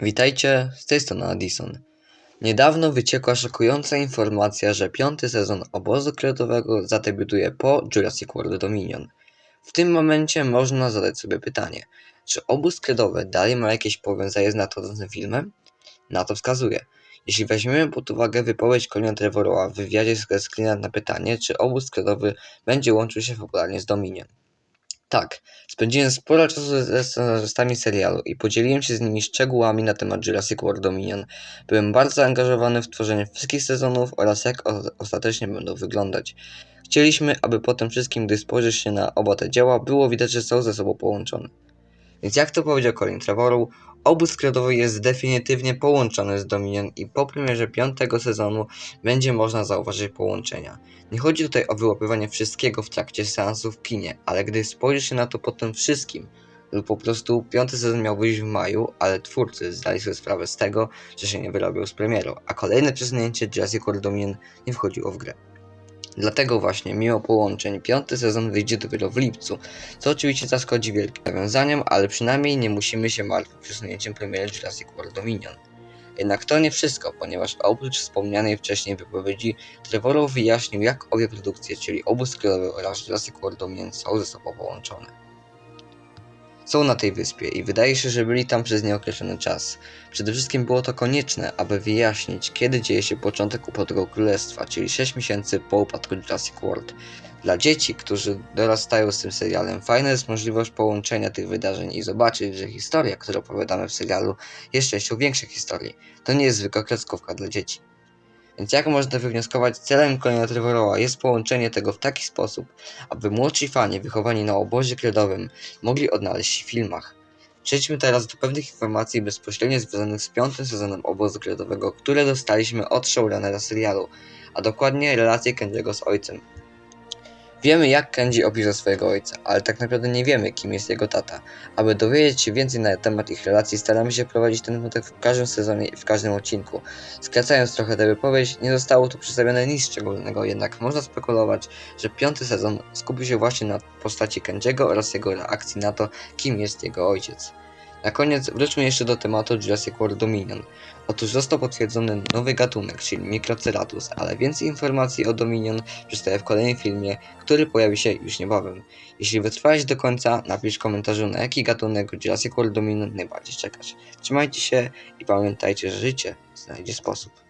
Witajcie, z tej strony Addison. Niedawno wyciekła szokująca informacja, że piąty sezon obozu kredytowego zadebiutuje po Jurassic World Dominion. W tym momencie można zadać sobie pytanie, czy obóz kredowy dalej ma jakieś powiązanie z nadchodzącym filmem? Na to wskazuje. Jeśli weźmiemy pod uwagę wypowiedź Colina Trevorrowa w wywiadzie z Screener na pytanie, czy obóz kredowy będzie łączył się fabularnie z Dominion. Tak, spędziłem sporo czasu ze scenarzystami serialu i podzieliłem się z nimi szczegółami na temat Jurassic World Dominion. Byłem bardzo zaangażowany w tworzenie wszystkich sezonów oraz jak ostatecznie będą wyglądać. Chcieliśmy, aby po tym wszystkim, gdy spojrzysz się na oba te dzieła, było widać, że są ze sobą połączone. Więc jak to powiedział Colin Trevorrow, obóz kredowy jest definitywnie połączony z Dominion i po premierze piątego sezonu będzie można zauważyć połączenia. Nie chodzi tutaj o wyłapywanie wszystkiego w trakcie seansu w kinie, ale gdy spojrzy się na to po tym wszystkim, lub po prostu piąty sezon miał wyjść w maju, ale twórcy zdali sobie sprawę z tego, że się nie wyrobił z premierą, a kolejne przesunięcie Jurassic World Dominion nie wchodziło w grę. Dlatego właśnie, mimo połączeń, piąty sezon wyjdzie dopiero w lipcu, co oczywiście zaszkodzi wielkim nawiązaniom, ale przynajmniej nie musimy się martwić przesunięciem premiery Jurassic World Dominion. Jednak to nie wszystko, ponieważ oprócz wspomnianej wcześniej wypowiedzi, Trevorrow wyjaśnił jak obie produkcje, czyli obóz kredowy oraz Jurassic World Dominion są ze sobą połączone. Są na tej wyspie i wydaje się, że byli tam przez nieokreślony czas. Przede wszystkim było to konieczne, aby wyjaśnić, kiedy dzieje się początek upadku Królestwa, czyli 6 miesięcy po upadku Jurassic World. Dla dzieci, którzy dorastają z tym serialem, fajna jest możliwość połączenia tych wydarzeń i zobaczyć, że historia, którą opowiadamy w serialu, jest częścią większej historii. To nie jest zwykła kreskówka dla dzieci. Więc jak można wywnioskować, celem Colina Trevorrowa jest połączenie tego w taki sposób, aby młodsi fani wychowani na obozie kredowym mogli odnaleźć się w filmach. Przejdźmy teraz do pewnych informacji bezpośrednio związanych z piątym sezonem obozu kredowego, które dostaliśmy od showrunnera serialu, a dokładnie relację Kendiego z ojcem. Wiemy jak Kenji opisze swojego ojca, ale tak naprawdę nie wiemy kim jest jego tata. Aby dowiedzieć się więcej na temat ich relacji staramy się prowadzić ten wątek w każdym sezonie i w każdym odcinku. Skracając trochę tę wypowiedź, nie zostało tu przedstawione nic szczególnego, jednak można spekulować, że piąty sezon skupi się właśnie na postaci Kenjiego oraz jego reakcji na to, kim jest jego ojciec. Na koniec wróćmy jeszcze do tematu Jurassic World Dominion. Otóż został potwierdzony nowy gatunek, czyli Microceratus, ale więcej informacji o Dominion przedstawię w kolejnym filmie, który pojawi się już niebawem. Jeśli wytrwałeś do końca, napisz w komentarzu na jaki gatunek Jurassic World Dominion najbardziej czekasz. Trzymajcie się i pamiętajcie, że życie znajdzie sposób.